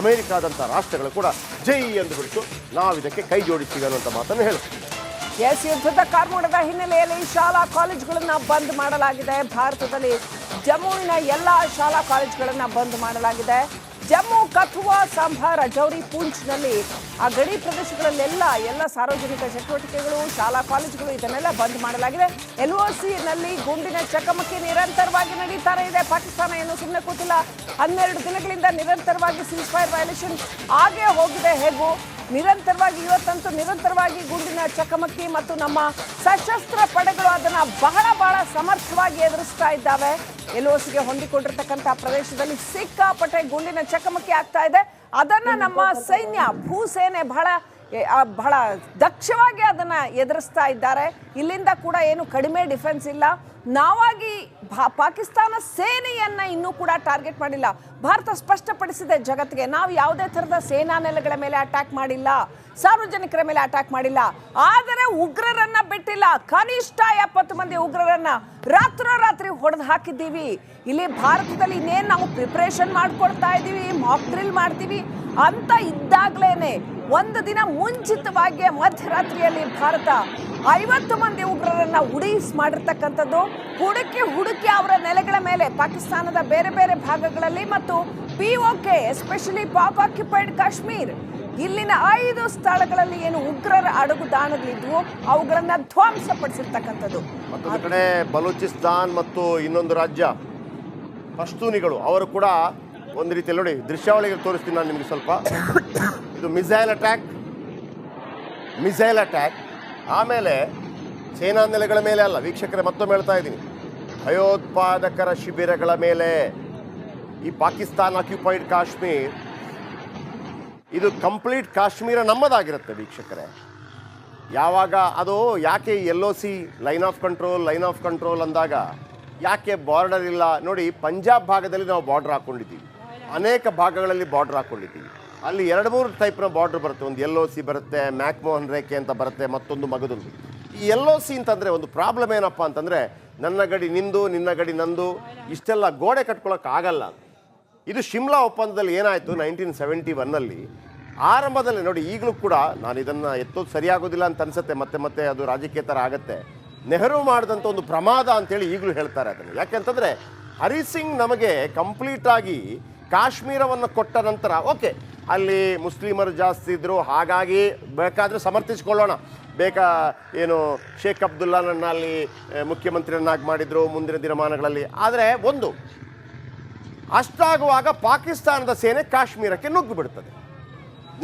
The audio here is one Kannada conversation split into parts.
ಅಮೆರಿಕಾದಂಥ ರಾಷ್ಟ್ರಗಳು ಕೂಡ ಜೈ ಎಂದು ಬಿಟ್ಟು ನಾವು ಇದಕ್ಕೆ ಕೈ ಜೋಡಿಸ್ತೀವಿ ಅನ್ನುವಂಥ ಮಾತನ್ನು ಹೇಳುತ್ತೇವೆ ಎಸ್ ಯುದ್ಧದ ಕಾರ್ಮೋಡದ ಹಿನ್ನೆಲೆಯಲ್ಲಿ ಶಾಲಾ ಕಾಲೇಜುಗಳನ್ನು ಬಂದ್ ಮಾಡಲಾಗಿದೆ. ಭಾರತದಲ್ಲಿ ಜಮ್ಮುವಿನ ಎಲ್ಲ ಶಾಲಾ ಕಾಲೇಜುಗಳನ್ನು ಬಂದ್ ಮಾಡಲಾಗಿದೆ. ಜಮ್ಮು ಕಥುವಾ ಸಾಂಬಾರ ರಜೌರಿ ಪೂಂಚ್ನಲ್ಲಿ ಆ ಗಡಿ ಪ್ರದೇಶಗಳಲ್ಲೆಲ್ಲ ಎಲ್ಲ ಸಾರ್ವಜನಿಕ ಚಟುವಟಿಕೆಗಳು, ಶಾಲಾ ಕಾಲೇಜುಗಳು ಇದನ್ನೆಲ್ಲ ಬಂದ್ ಮಾಡಲಾಗಿದೆ. ಎಲ್ ಒ ನಲ್ಲಿ ಗುಂಡಿನ ಚಕಮಕಿ ನಿರಂತರವಾಗಿ ನಡೀತಾನೆ ಇದೆ. ಪಾಕಿಸ್ತಾನ ಏನು ಸುಮ್ಮನೆ ಕೂತಿಲ್ಲ. ಹನ್ನೆರಡು ದಿನಗಳಿಂದ ನಿರಂತರವಾಗಿ ಸೀಸ್ ಫೈರ್ ವೈಲೇಷನ್ ಆಗೇ ಹೋಗಿದೆ ಹೇಗೂ? ನಿರಂತರವಾಗಿ, ಇವತ್ತಂತೂ ನಿರಂತರವಾಗಿ ಗುಂಡಿನ ಚಕಮಕಿ ಮತ್ತು ನಮ್ಮ ಸಶಸ್ತ್ರ ಪಡೆಗಳು ಅದನ್ನ ಬಹಳ ಬಹಳ ಸಮರ್ಥವಾಗಿ ಎದುರಿಸ್ತಾ ಇದ್ದಾವೆ. ಎಲ್ಒಸಿಗೆ ಹೊಂದಿಕೊಂಡಿರ್ತಕ್ಕಂಥ ಪ್ರದೇಶದಲ್ಲಿ ಸಿಕ್ಕಾಪಟ್ಟೆ ಗುಂಡಿನ ಚಕಮಕಿ ಆಗ್ತಾ ಇದೆ. ಅದನ್ನ ನಮ್ಮ ಸೈನ್ಯ, ಭೂಸೇನೆ ಬಹಳ ಬಹಳ ದಕ್ಷವಾಗಿ ಅದನ್ನು ಎದುರಿಸ್ತಾ ಇದ್ದಾರೆ. ಇಲ್ಲಿಂದ ಕೂಡ ಏನು ಕಡಿಮೆ ಡಿಫೆನ್ಸ್ ಇಲ್ಲ. ನಾವಾಗಿ ಭಾ- ಪಾಕಿಸ್ತಾನ ಸೇನೆಯನ್ನು ಇನ್ನೂ ಕೂಡ ಟಾರ್ಗೆಟ್ ಮಾಡಿಲ್ಲ. ಭಾರತ ಸ್ಪಷ್ಟಪಡಿಸಿದೆ ಜಗತ್ತಿಗೆ, ನಾವು ಯಾವುದೇ ಥರದ ಸೇನಾ ನೆಲೆಗಳ ಮೇಲೆ ಅಟ್ಯಾಕ್ ಮಾಡಿಲ್ಲ. ಸಾರ್ವಜನಿಕರ ಮೇಲೆ ಅಟ್ಯಾಕ್ ಮಾಡಿಲ್ಲ. ಆದರೆ ಉಗ್ರರನ್ನ ಬಿಟ್ಟಿಲ್ಲ. ಕನಿಷ್ಠ ಎಪ್ಪತ್ತು ಮಂದಿ ಉಗ್ರರನ್ನ ರಾತ್ರೋರಾತ್ರಿ ಹೊಡೆದು ಹಾಕಿದ್ದೀವಿ. ಇಲ್ಲಿ ಭಾರತದಲ್ಲಿ ಇನ್ನೇನು ನಾವು ಪ್ರಿಪ್ರೇಷನ್ ಮಾಡ್ಕೊಳ್ತಾ ಇದ್ದೀವಿ ಮಾಕ್ ಡ್ರಿಲ್ ಮಾಡ್ತೀವಿ. ಅಂತ ಇದ್ದಾಗ್ಲೇನೆ ಒಂದು ದಿನ ಮುಂಚಿತವಾಗಿ ಮಧ್ಯರಾತ್ರಿಯಲ್ಲಿ ಭಾರತ ಐವತ್ತು ಮಂದಿ ಉಗ್ರರನ್ನ ಉಡೀಸ್ ಮಾಡಿರ್ತಕ್ಕಂಥದ್ದು. ಹುಡುಕಿ ಹುಡುಕಿ ಅವರ ನೆಲೆಗಳ ಮೇಲೆ ಪಾಕಿಸ್ತಾನದ ಬೇರೆ ಬೇರೆ ಭಾಗಗಳಲ್ಲಿ ಮತ್ತು P K especially Pak occupied Kashmir ಇಲ್ಲಿನ ಐದು ಸ್ಥಳಗಳಲ್ಲಿ ಏನು ಉಗ್ರರ ಅಡಗುದಾಣಗಳಿದ್ವು ಅವುಗಳನ್ನ ಧ್ವಂಸಪಡಿಸಿರ್ತಕ್ಕಂಥದ್ದು. ಮತ್ತೊಂದು ಕಡೆ ಬಲೂಚಿಸ್ತಾನ್ ಮತ್ತು ಇನ್ನೊಂದು ರಾಜ್ಯ, ಪಶ್ತೂನಿಗಳು, ಅವರು ಕೂಡ ಒಂದು ರೀತಿಯಲ್ಲಿ ನೋಡಿ ದೃಶ್ಯಾವಳಿಗೆ ತೋರಿಸ್ತೀನಿ ನಾನು ನಿಮಗೆ ಸ್ವಲ್ಪ. ಇದು ಮಿಸೈಲ್ ಅಟ್ಯಾಕ್. Missile attack. ಆಮೇಲೆ ಸೇನಾ ನೆಲೆಗಳ ಮೇಲೆ ಅಲ್ಲ, ವೀಕ್ಷಕರೇ ಮತ್ತೊಮ್ಮೆ ಹೇಳ್ತಾ ಇದ್ದೀನಿ. ಭಯೋತ್ಪಾದಕರ ಶಿಬಿರಗಳ ಮೇಲೆ ಈ ಪಾಕಿಸ್ತಾನ್ ಆಕ್ಯುಪೈಡ್ ಕಾಶ್ಮೀರ್. ಇದು ಕಂಪ್ಲೀಟ್ ಕಾಶ್ಮೀರ ನಮ್ಮದಾಗಿರುತ್ತೆ ವೀಕ್ಷಕರೇ. ಯಾವಾಗ, ಅದು ಯಾಕೆ L O C line of control line of control ಅಂದಾಗ ಯಾಕೆ ಬಾರ್ಡರ್ ಇಲ್ಲ? ನೋಡಿ, ಪಂಜಾಬ್ ಭಾಗದಲ್ಲಿ ನಾವು ಬಾರ್ಡರ್ ಹಾಕ್ಕೊಂಡಿದ್ದೀವಿ ಅನೇಕ ಭಾಗಗಳಲ್ಲಿ ಬಾರ್ಡರ್ ಹಾಕ್ಕೊಂಡಿದ್ದೀವಿ ಅಲ್ಲಿ ಎರಡು ಮೂರು ಟೈಪ್ನ ಬಾರ್ಡ್ರ್ ಬರುತ್ತೆ. ಒಂದು ಎಲ್ ಒ ಸಿ ಬರುತ್ತೆ ಮ್ಯಾಕ್ಮೋಹನ್ ರೇಖೆ ಅಂತ ಬರುತ್ತೆ, ಮತ್ತೊಂದು ಮಗದೊಂದು ಈ ಎಲ್ ಒ ಸಿ ಅಂತಂದರೆ ಒಂದು ಪ್ರಾಬ್ಲಮ್ ಏನಪ್ಪ ಅಂತಂದರೆ, ನನ್ನ ಗಡಿ ನಿಂದು, ನಿನ್ನ ಗಡಿ ನಂದು, ಇಷ್ಟೆಲ್ಲ ಗೋಡೆ ಕಟ್ಕೊಳ್ಳೋಕ್ಕಾಗಲ್ಲ ಇದು ಶಿಮ್ಲಾ ಒಪ್ಪಂದದಲ್ಲಿ ಏನಾಯಿತು ನೈನ್ಟೀನ್ ಸೆವೆಂಟಿ ಒನ್ನಲ್ಲಿ ಆರಂಭದಲ್ಲಿ ನೋಡಿ, ಈಗಲೂ ಕೂಡ ನಾನು ಇದನ್ನು ಎತ್ತೋದು ಸರಿಯಾಗೋದಿಲ್ಲ ಅಂತ ಅನಿಸುತ್ತೆ, ಮತ್ತೆ ಮತ್ತೆ ಅದು ರಾಜಕೀಯ ಥರ ಆಗುತ್ತೆ. ನೆಹರು ಮಾಡಿದಂಥ ಒಂದು ಪ್ರಮಾದ ಅಂತೇಳಿ ಈಗಲೂ ಹೇಳ್ತಾರೆ ಅದನ್ನು. ಯಾಕೆಂತಂದರೆ ಹರಿಸಿಂಗ್ ನಮಗೆ ಕಂಪ್ಲೀಟಾಗಿ ಕಾಶ್ಮೀರವನ್ನು ಕೊಟ್ಟ ನಂತರ ಓಕೆ ಅಲ್ಲಿ ಮುಸ್ಲಿಮರು ಜಾಸ್ತಿ ಇದ್ದರು ಹಾಗಾಗಿ ಬೇಕಾದರೂ ಸಮರ್ಥಿಸ್ಕೊಳ್ಳೋಣ. ಬೇಕಾ, ಏನು, ಶೇಖ್ ಅಬ್ದುಲ್ಲಾನನ್ನ ಅಲ್ಲಿ ಮುಖ್ಯಮಂತ್ರಿಯನ್ನಾಗಿ ಮಾಡಿದರು ಮುಂದಿನ ದಿನಮಾನಗಳಲ್ಲಿ. ಆದರೆ ಒಂದು, ಅಷ್ಟಾಗುವಾಗ ಪಾಕಿಸ್ತಾನದ ಸೇನೆ ಕಾಶ್ಮೀರಕ್ಕೆ ನುಗ್ಗಿ ಬಿಡ್ತದೆ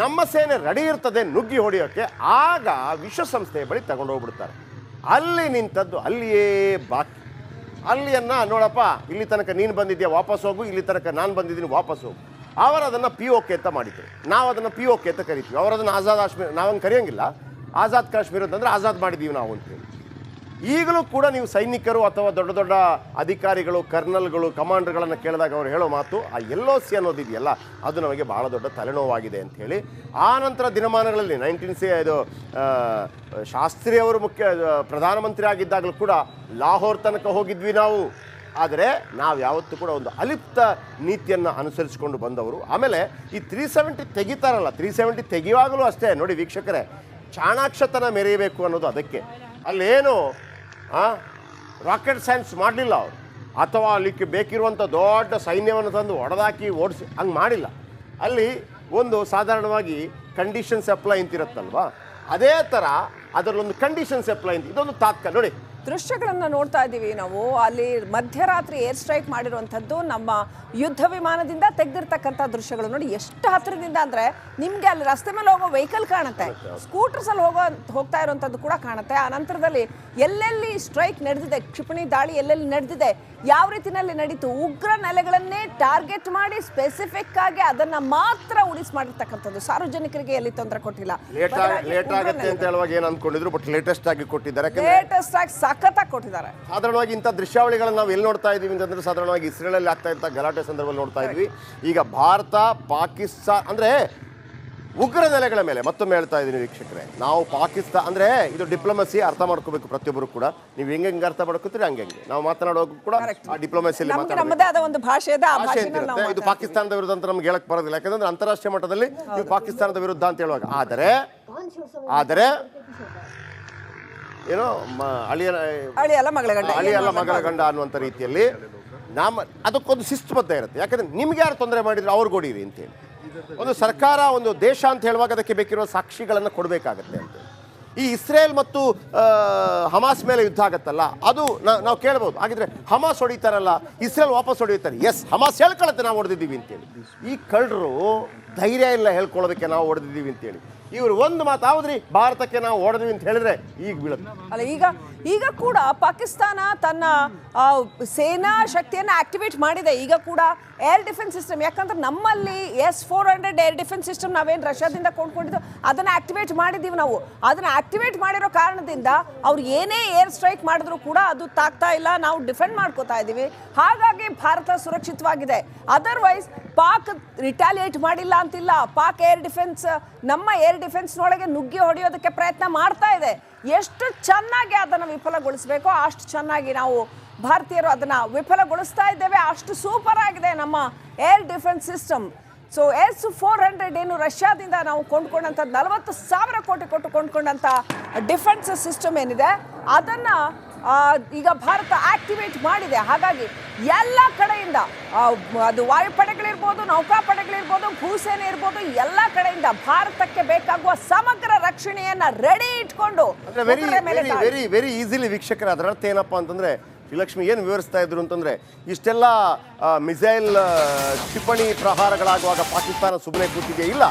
ನಮ್ಮ ಸೇನೆ ರೆಡಿ ಇರ್ತದೆ ನುಗ್ಗಿ ಹೊಡೆಯೋಕ್ಕೆ, ಆಗ ವಿಶ್ವಸಂಸ್ಥೆಯ ಬಳಿ ತಗೊಂಡೋಗ್ಬಿಡ್ತಾರೆ ಅಲ್ಲಿ ನಿಂತದ್ದು ಅಲ್ಲಿಯೇ ಬಾಕಿ. ಅಲ್ಲಿಯನ್ನ ನೋಡಪ್ಪ, ಇಲ್ಲಿ ತನಕ ನೀನು ಬಂದಿದ್ಯಾ, ವಾಪಸ್ ಹೋಗು, ಇಲ್ಲಿ ತನಕ ನಾನು ಬಂದಿದ್ದೀನಿ, ವಾಪಸ್ ಹೋಗು. ಅವರು ಅದನ್ನು ಪಿ ಓಕೆ ಅಂತ ಮಾಡಿದ್ರು. ನಾವು ಅದನ್ನು ಪಿ ಓಕೆ ಅಂತ ಕರಿತೀವಿ. ಅವರು ಅದನ್ನು ಆಜಾದ್ ಕಾಶ್ಮೀರ ನಾವನ್ನು ಕರೆಯೋಂಗಿಲ್ಲ. ಆಜಾದ್ ಕಾಶ್ಮೀರ ಅಂತಂದ್ರೆ ಆಜಾದ್ ಮಾಡಿದ್ದೀವಿ ನಾವು ಅಂತೇಳಿ ಈಗಲೂ ಕೂಡ ನೀವು ಸೈನಿಕರು ಅಥವಾ ದೊಡ್ಡ ದೊಡ್ಡ ಅಧಿಕಾರಿಗಳು, ಕರ್ನಲ್ಗಳು, ಕಮಾಂಡರ್ಗಳನ್ನು ಕೇಳಿದಾಗ ಅವರು ಹೇಳೋ ಮಾತು, ಆ ಎಲ್ ಸಿ ಸಿ ಅನ್ನೋದಿದೆಯಲ್ಲ, ಅದು ನಮಗೆ ಬಹಳ ದೊಡ್ಡ ತಲೆನೋವಾಗಿದೆ ಅಂಥೇಳಿ ಆ ನಂತರ ದಿನಮಾನಗಳಲ್ಲಿ ನೈನ್ಟೀನ್ ಸಿ, ಇದು ಶಾಸ್ತ್ರಿ ಅವರು ಮುಖ್ಯ, ಪ್ರಧಾನಮಂತ್ರಿ ಆಗಿದ್ದಾಗಲೂ ಕೂಡ, ಲಾಹೋರ್ ತನಕ ಹೋಗಿದ್ವಿ ನಾವು. ಆದರೆ ನಾವು ಯಾವತ್ತೂ ಕೂಡ ಒಂದು ಅಲಿಪ್ತ ನೀತಿಯನ್ನು ಅನುಸರಿಸಿಕೊಂಡು ಬಂದವರು. ಆಮೇಲೆ ಈ ತ್ರೀ ಸೆವೆಂಟಿ ತೆಗಿತಾರಲ್ಲ ತ್ರೀ ಸೆವೆಂಟಿ ತೆಗೆಯುವಾಗಲೂ ಅಷ್ಟೇ. ನೋಡಿ ವೀಕ್ಷಕರೇ, ಚಾಣಾಕ್ಷತನ ಮೆರೆಯಬೇಕು ಅನ್ನೋದು ಅದಕ್ಕೆ. ಅಲ್ಲೇನು ರಾಕೆಟ್ ಸೈನ್ಸ್ ಮಾಡಲಿಲ್ಲ ಅವರು. ಅಥವಾ ಅಲ್ಲಿಕ್ಕೆ ಬೇಕಿರುವಂಥ ದೊಡ್ಡ ಸೈನ್ಯವನ್ನು ತಂದು ಹೊಡೆದಾಕಿ ಓಡಿಸಿ, ಹಂಗೆ ಮಾಡಿಲ್ಲ. ಅಲ್ಲಿ ಒಂದು ಸಾಧಾರಣವಾಗಿ ಕಂಡೀಷನ್ಸ್ ಅಪ್ಲೈ ಅಂತಿರುತ್ತಲ್ವಾ ಅದೇ ಥರ ಅದರಲ್ಲೊಂದು ಕಂಡೀಷನ್ಸ್ ಅಪ್ಲೈ ಅಂತ, ಇದೊಂದು ತಾತ್ಕಾಲ. ನೋಡಿ ದೃಶ್ಯಗಳನ್ನ ನೋಡ್ತಾ ಇದ್ದೀವಿ ನಾವು. ಅಲ್ಲಿ ಮಧ್ಯರಾತ್ರಿ ಏರ್ ಸ್ಟ್ರೈಕ್ ಮಾಡಿರುವಂಥದ್ದು ನಮ್ಮ ಯುದ್ಧ ವಿಮಾನದಿಂದ ತೆಗೆದಿರ್ತಕ್ಕಂಥ ದೃಶ್ಯಗಳು. ನೋಡಿ ಎಷ್ಟು ಹತ್ತಿರದಿಂದ ಅಂದ್ರೆ ನಿಮ್ಗೆ ಅಲ್ಲಿ ರಸ್ತೆ ಮೇಲೆ ಹೋಗೋ ವೆಹಿಕಲ್ ಕಾಣುತ್ತೆ. ಸ್ಕೂಟರ್ಸ್ ಅಲ್ಲಿ ಹೋಗೋ ಹೋಗ್ತಾ ಇರುವಂಥದ್ದು ಕೂಡ ಕಾಣುತ್ತೆ. ಆ ನಂತರದಲ್ಲಿ ಎಲ್ಲೆಲ್ಲಿ ಸ್ಟ್ರೈಕ್ ನಡೆದಿದೆ ಕ್ಷಿಪಣಿ ದಾಳಿ ಎಲ್ಲೆಲ್ಲಿ ನಡೆದಿದೆ ಯಾವ ರೀತಿಯಲ್ಲಿ ನಡೀತು ಉಗ್ರ ನೆಲೆಗಳನ್ನೇ ಟಾರ್ಗೆಟ್ ಮಾಡಿ ಸ್ಪೆಸಿಫಿಕ್ ಆಗಿ ಅದನ್ನ ಮಾತ್ರ ಉಳಿಸ್ ಮಾಡಿರ್ತಕ್ಕಂಥದ್ದು. ಸಾರ್ವಜನಿಕರಿಗೆ ಎಲ್ಲಿ ತೊಂದರೆ ಕೊಟ್ಟಿಲ್ಲ. ಲೇಟ್ ಆಗುತ್ತೆ ಅಂತ ಹೇಳುವಾಗ ಏನು ಅಂದ್ಕೊಂಡಿದ್ರು ಬಟ್ ಲೇಟೆಸ್ಟ್ ಆಗಿ ಕೊಟ್ಟಿದ್ದಾರೆ. ಲೇಟೆಸ್ಟ್ ಆಗಿ ಸಖತ್ತಾಗಿ ಕೊಟ್ಟಿದ್ದಾರೆ. ಸಾಧಾರಣವಾಗಿ ಇಂಥ ದೃಶ್ಯಾವಳಿಗಳನ್ನು ನಾವು ಎಲ್ಲಿ ನೋಡ್ತಾ ಇದ್ದೀವಿ ಅಂತಂದ್ರೆ ಸಾಧಾರಣವಾಗಿ ಇಸ್ರೇಲಲ್ಲಿ ಆಗ್ತಾ ಇದ್ದ ಗಲಾಟೆ ಸಂದರ್ಭದಲ್ಲಿ ನೋಡ್ತಾ ಇದ್ವಿ. ಈಗ ಭಾರತ ಪಾಕಿಸ್ತಾನ ಅಂದರೆ ಉಗ್ರ ನೆಲೆಗಳ ಮೇಲೆ ಮತ್ತೊಮ್ಮೆ ಹೇಳ್ತಾ ಇದ್ದೀನಿ ವೀಕ್ಷಕರೇ. ನಾವು ಪಾಕಿಸ್ತಾನ ಅಂದರೆ ಇದು ಡಿಪ್ಲೊಮಸಿ ಅರ್ಥ ಮಾಡ್ಕೋಬೇಕು ಪ್ರತಿಯೊಬ್ಬರು ಕೂಡ. ನೀವು ಹೆಂಗೆ ಹೆಂಗೆ ಅರ್ಥ ಮಾಡ್ಕೋತೀರಿ ಹಂಗೆ ಹಂಗೆ. ನಾವು ಮಾತನಾಡುವಾಗ ಕೂಡ ಆ ಡಿಪ್ಲೊಮಸಿಯಲ್ಲಿ ಮಾತಾಡೋದು ನಮ್ಮದೇ ಆದ ಒಂದು ಭಾಷೆ ಆ ಭಾಷೆನಲ್ಲಿ ನಾವು ಇರುತ್ತೆ. ಇದು ಪಾಕಿಸ್ತಾನದ ವಿರುದ್ಧ ಅಂತ ನಮ್ಗೆ ಹೇಳಕ್ ಬರೋದಿಲ್ಲ. ಯಾಕಂದ್ರೆ ಅಂತಾರಾಷ್ಟ್ರೀಯ ಮಟ್ಟದಲ್ಲಿ ನೀವು ಪಾಕಿಸ್ತಾನದ ವಿರುದ್ಧ ಅಂತ ಹೇಳುವಾಗ. ಆದರೆ ಆದರೆ ಏನೋ ಮ- ಅಳಿಯನ ಅಳಿ ಅಲ್ಲ ಮಗಳ ಗಂಡ. ಅಳಿಯಲ್ಲ ಮಗಳ ಗಂಡ ಅನ್ನುವಂಥ ರೀತಿಯಲ್ಲಿ ನಮ್ಮ ಅದಕ್ಕೊಂದು ಶಿಸ್ತುಬದ್ಧ ಇರುತ್ತೆ. ಯಾಕಂದ್ರೆ ನಿಮ್ಗೆ ಯಾರು ತೊಂದರೆ ಮಾಡಿದ್ರು ಅವ್ರು ಕೊಡಿರಿ ಅಂತೇಳಿ ಒಂದು ಸರ್ಕಾರ ಒಂದು ದೇಶ ಅಂತ ಹೇಳುವಾಗ ಅದಕ್ಕೆ ಬೇಕಿರುವ ಸಾಕ್ಷಿಗಳನ್ನು ಕೊಡಬೇಕಾಗತ್ತೆ ಅಂತ ಈ ಇಸ್ರೇಲ್ ಮತ್ತು ಹಮಾಸ್ ಮೇಲೆ ಯುದ್ಧ ಆಗತ್ತಲ್ಲ ಅದು ನಾವು ಕೇಳ್ಬೋದು. ಹಾಗಿದ್ರೆ ಹಮಾಸ್ ಹೊಡಿತಾರಲ್ಲ ಇಸ್ರೇಲ್ ವಾಪಸ್ ಹೊಡಿತಾರೆ ಎಸ್ ಹಮಾಸ್ ಹೇಳ್ಕೊಳತ್ತೆ ನಾವು ಹೊಡೆದಿದ್ದೀವಿ ಅಂತೇಳಿ ಈ ಕಳ್ಳರು ಧೈರ್ಯ ಇಲ್ಲ ಹೇಳ್ಕೊಳ್ಳೋದಕ್ಕೆ ನಾವು ಹೊಡೆದಿದ್ದೀವಿ ಅಂತೇಳಿ ಇವರು ಒಂದು ಮಾತು ಭಾರತಕ್ಕೆ ನಾವು ಓಡದ್ವಿ ಅಂತ ಹೇಳಿದ್ರೆ ಈಗ ಬೀಳುತ್ತೆ. ಅಲ್ಲ ಈಗ ಈಗ ಕೂಡ ಪಾಕಿಸ್ತಾನ ತನ್ನ ಸೇನಾ ಶಕ್ತಿಯನ್ನು ಆಕ್ಟಿವೇಟ್ ಮಾಡಿದೆ. ಈಗ ಕೂಡ ಏರ್ ಡಿಫೆನ್ಸ್ ಸಿಸ್ಟಮ್ ಯಾಕಂದ್ರೆ ನಮ್ಮಲ್ಲಿ S four hundred air defence system ನಾವೇನು ರಷ್ಯಾದಿಂದ ಕೊಂಡ್ಕೊಂಡಿದ್ದು ಅದನ್ನು ಆಕ್ಟಿವೇಟ್ ಮಾಡಿದ್ದೀವಿ ನಾವು. ಅದನ್ನು ಆಕ್ಟಿವೇಟ್ ಮಾಡಿರೋ ಕಾರಣದಿಂದ ಅವ್ರು ಏನೇ ಏರ್ ಸ್ಟ್ರೈಕ್ ಮಾಡಿದ್ರು ಕೂಡ ಅದು ತಾಗ್ತಾ ಇಲ್ಲ. ನಾವು ಡಿಫೆಂಡ್ ಮಾಡ್ಕೋತಾ ಇದ್ದೀವಿ. ಹಾಗಾಗಿ ಭಾರತ ಸುರಕ್ಷಿತವಾಗಿದೆ. ಅದರ್ವೈಸ್ ಪಾಕ್ ರಿಟಾಲಿಯೇಟ್ ಮಾಡಿಲ್ಲ ಅಂತಿಲ್ಲ. ಪಾಕ್ ಏರ್ ಡಿಫೆನ್ಸ್ ನಮ್ಮ ಏರ್ ಡಿಫೆನ್ಸ್ನೊಳಗೆ ನುಗ್ಗಿ ಹೊಡೆಯೋದಕ್ಕೆ ಪ್ರಯತ್ನ ಮಾಡ್ತಾ ಇದೆ. ಎಷ್ಟು ಚೆನ್ನಾಗಿ ಅದನ್ನು ವಿಫಲಗೊಳಿಸಬೇಕೋ, ಅಷ್ಟು ಚೆನ್ನಾಗಿ ನಾವು ಭಾರತೀಯರು ಅದನ್ನು ವಿಫಲಗೊಳಿಸ್ತಾ ಇದ್ದೇವೆ, ಅಷ್ಟು ಸೂಪರ್ ಆಗಿದೆ ನಮ್ಮ air defence system so S four hundred ಏನು ರಷ್ಯಾದಿಂದ ನಾವು ಕೊಂಡ್ಕೊಂಡಂಥ ನಲವತ್ತು ಸಾವಿರ ಕೋಟಿ ಕೊಟ್ಟು ಕೊಂಡ್ಕೊಂಡಂಥ ಡಿಫೆನ್ಸ್ ಸಿಸ್ಟಮ್ ಏನಿದೆ, ಅದನ್ನು ಈಗ ಭಾರತ ಆಕ್ಟಿವೇಟ್ ಮಾಡಿದೆ. ಹಾಗಾಗಿ ಎಲ್ಲ ಕಡೆಯಿಂದ ಅದು ವಾಯುಪಡೆಗಳಿರ್ಬೋದು ನೌಕಾಪಡೆಗಳಿರ್ಬೋದು ಭೂಸೇನೆ ಇರ್ಬೋದು ಎಲ್ಲ ಕಡೆಯಿಂದ ಭಾರತಕ್ಕೆ ಬೇಕಾಗುವ ಸಮಗ್ರ ರಕ್ಷಣೆಯನ್ನ ರೆಡಿ ಇಟ್ಕೊಂಡು ವೆರಿ ವೆರಿ ಈಸಿಲಿ ವೀಕ್ಷಕರ ಅದರ ಅರ್ಥ ಏನಪ್ಪಾ ಅಂತಂದ್ರೆ ಶ್ರೀಲಕ್ಷ್ಮಿ ಏನು ವಿವರಿಸ್ತಾ ಇದ್ರು ಅಂತಂದ್ರೆ ಇಷ್ಟೆಲ್ಲ ಮಿಸೈಲ್ ಕ್ಷಿಪಣಿ ಪ್ರಹಾರಗಳಾಗುವಾಗ ಪಾಕಿಸ್ತಾನ ಸುಮ್ಮನೆ ಕೂತಿದೆ ಇಲ್ಲ.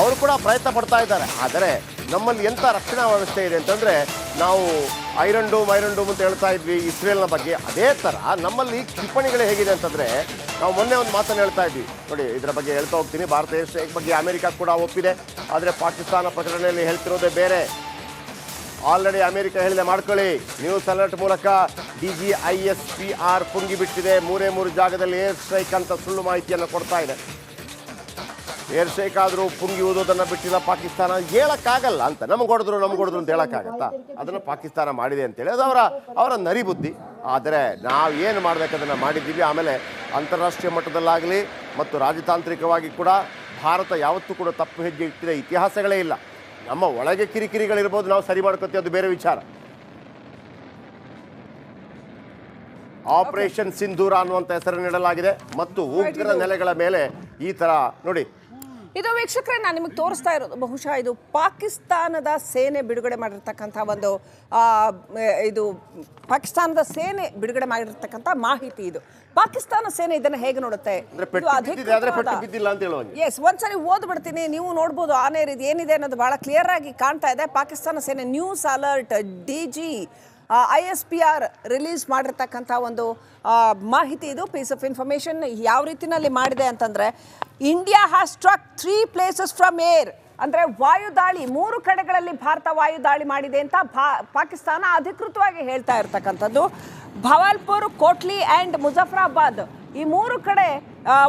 ಅವರು ಕೂಡ ಪ್ರಯತ್ನ ಪಡ್ತಾ ಇದ್ದಾರೆ. ಆದರೆ ನಮ್ಮಲ್ಲಿ ಎಂಥ ರಕ್ಷಣಾ ವ್ಯವಸ್ಥೆ ಇದೆ ಅಂತಂದರೆ ನಾವು ಐರನ್ ಡೂಮ್ ಐರನ್ ಡೂಮ್ ಅಂತ ಹೇಳ್ತಾ ಇದ್ವಿ ಇಸ್ರೇಲ್ನ ಬಗ್ಗೆ. ಅದೇ ಥರ ನಮ್ಮಲ್ಲಿ ಕ್ಷಿಪಣಿಗಳು ಹೇಗಿದೆ ಅಂತಂದರೆ ನಾವು ಮೊನ್ನೆ ಒಂದು ಮಾತನ್ನು ಹೇಳ್ತಾ ಇದ್ವಿ. ನೋಡಿ, ಇದರ ಬಗ್ಗೆ ಹೇಳ್ತಾ ಹೋಗ್ತೀನಿ. ಭಾರತ ದೇಶ ಬಗ್ಗೆ ಅಮೆರಿಕ ಕೂಡ ಒಪ್ಪಿದೆ. ಆದರೆ ಪಾಕಿಸ್ತಾನ ಪ್ರಕಟಣೆಯಲ್ಲಿ ಹೇಳ್ತಿರೋದೇ ಬೇರೆ. ಆಲ್ರೆಡಿ ಅಮೆರಿಕ ಹೇಳಿದೆ, ಮಾಡ್ಕೊಳ್ಳಿ. ನ್ಯೂಸ್ ಅಲರ್ಟ್ ಮೂಲಕ D G I S P R ಪುಂಗಿಬಿಟ್ಟಿದೆ ಮೂರೇ ಮೂರು ಜಾಗದಲ್ಲಿ ಏರ್ ಸ್ಟ್ರೈಕ್ ಅಂತ ಸುಳ್ಳು ಮಾಹಿತಿಯನ್ನು ಕೊಡ್ತಾ ಇದೆ. ಏರ್ ಸ್ಟ್ರೈಕ್ ಆದರೂ ಪುಂಗಿ ಬಿಟ್ಟಿಲ್ಲ, ಪಾಕಿಸ್ತಾನ ಹೇಳಕ್ಕಾಗಲ್ಲ ಅಂತ. ನಮ್ಗೆ ಹೊಡೆದ್ರು ನಮ್ಗೆ ಹೊಡೆದ್ರು ಅಂತ ಹೇಳೋಕ್ಕಾಗತ್ತಾ? ಅದನ್ನು ಪಾಕಿಸ್ತಾನ ಮಾಡಿದೆ ಅಂತೇಳಿ. ಅದು ಅವರ ಅವರ ನರಿಬುದ್ಧಿ. ಆದರೆ ನಾವು ಏನು ಮಾಡಬೇಕದನ್ನು ಮಾಡಿದ್ದೀವಿ. ಆಮೇಲೆ ಅಂತಾರಾಷ್ಟ್ರೀಯ ಮಟ್ಟದಲ್ಲಾಗಲಿ ಮತ್ತು ರಾಜತಾಂತ್ರಿಕವಾಗಿ ಕೂಡ ಭಾರತ ಯಾವತ್ತೂ ಕೂಡ ತಪ್ಪು ಹೆಜ್ಜೆ ಇಟ್ಟಿದೆ ಇತಿಹಾಸಗಳೇ ಇಲ್ಲ. ನಮ್ಮ ಒಳಗೆ ಕಿರಿಕಿರಿಗಳಿರ್ಬೋದು, ನಾವು ಸರಿ ಮಾಡ್ಕೊತೀವಿ, ಅದು ಬೇರೆ ವಿಚಾರ. ಆಪರೇಷನ್ ಸಿಂಧೂರ ಅನ್ನುವಂಥ ಹೆಸರು ನೀಡಲಾಗಿದೆ. ಮತ್ತು ಉಗ್ರ ನೆಲೆಗಳ ಮೇಲೆ ಈ ಥರ ನೋಡಿ ಇದು ವೀಕ್ಷಕರೇ ನಾನು ನಿಮಗೆ ತೋರಿಸ್ತಾ ಇರೋದು. ಬಹುಶಃ ಇದು ಪಾಕಿಸ್ತಾನದ ಸೇನೆ ಬಿಡುಗಡೆ ಮಾಡಿರ್ತಕ್ಕಂಥ ಒಂದು ಆ, ಇದು ಪಾಕಿಸ್ತಾನದ ಸೇನೆ ಬಿಡುಗಡೆ ಮಾಡಿರ್ತಕ್ಕಂಥ ಮಾಹಿತಿ ಇದು. ಪಾಕಿಸ್ತಾನ ಸೇನೆ ಇದನ್ನು ಹೇಗೆ ನೋಡುತ್ತೆ? ಎಸ್ ಒಂದ್ಸರಿ ಓದ್ಬಿಡ್ತೀನಿ ನೀವು ನೋಡ್ಬೋದು ಆನೇರ್ ಇದು ಏನಿದೆ ಅನ್ನೋದು ಬಹಳ ಕ್ಲಿಯರ್ ಆಗಿ ಕಾಣ್ತಾ ಇದೆ. ಪಾಕಿಸ್ತಾನ ಸೇನೆ news alert D G I S P R release ಮಾಡಿರ್ತಕ್ಕಂಥ ಒಂದು ಮಾಹಿತಿ ಇದು. ಪೀಸ್ ಆಫ್ ಇನ್ಫಾರ್ಮೇಷನ್ ಯಾವ ರೀತಿನಲ್ಲಿ ಮಾಡಿದೆ ಅಂತಂದರೆ India has struck three places from air ಅಂದರೆ ವಾಯುದಾಳಿ, ಮೂರು ಕಡೆಗಳಲ್ಲಿ ಭಾರತ ವಾಯುದಾಳಿ ಮಾಡಿದೆ ಅಂತ ಭಾ- ಪಾಕಿಸ್ತಾನ ಅಧಿಕೃತವಾಗಿ ಹೇಳ್ತಾ ಇರ್ತಕ್ಕಂಥದ್ದು. ಭವಾಲ್ಪುರ್, ಕೋಟ್ಲಿ ಆ್ಯಂಡ್ ಮುಜಫರಾಬಾದ್ ಈ ಮೂರು ಕಡೆ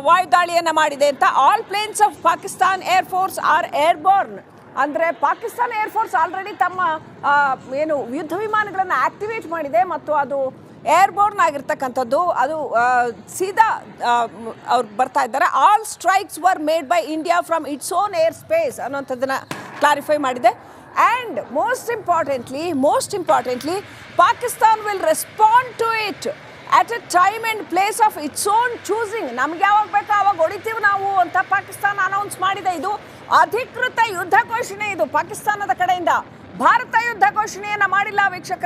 ವಾಯುದಾಳಿಯನ್ನು ಮಾಡಿದೆ ಅಂತ. All planes of Pakistan air force are airborne ಅಂದ್ರೆ ಪಾಕಿಸ್ತಾನ ಏರ್ಫೋರ್ಸ್ ಆಲ್ರೆಡಿ ತಮ್ಮ ಏನು ಯುದ್ಧ ವಿಮಾನಗಳನ್ನು ಆಕ್ಟಿವೇಟ್ ಮಾಡಿದೆ ಮತ್ತು ಅದು ಏರ್ಬೋರ್ನ್ ಆಗಿರ್ತಕ್ಕಂಥದ್ದು. ಅದು ಸೀದಾ ಅವ್ರು ಬರ್ತಾ ಇದ್ದಾರೆ. All strikes were made by India from its own airspace ಅನ್ನೋಂಥದ್ದನ್ನ clarify ಮಾಡಿದೆ. And most importantly most importantly Pakistan will respond to it at a time and place of its own choosing ನಮ್ಗೆ ಯಾವಾಗ ಬೇಕೋ ಅವಾಗ ಹೊಡಿತೀವಿ ನಾವು ಅಂತ ಪಾಕಿಸ್ತಾನ ಅನೌನ್ಸ್ ಮಾಡಿದೆ ಇದು. ಅಧಿಕೃತ ಯುದ್ಧ ಘೋಷಣೆ ಇದು. ಪಾಕಿಸ್ತಾನದ ಕಡೆಯಿಂದ ಭಾರತ ಯುದ್ಧ ಘೋಷಣೆಯನ್ನ ಮಾಡಿಲ್ಲ ವೀಕ್ಷಕರೇ.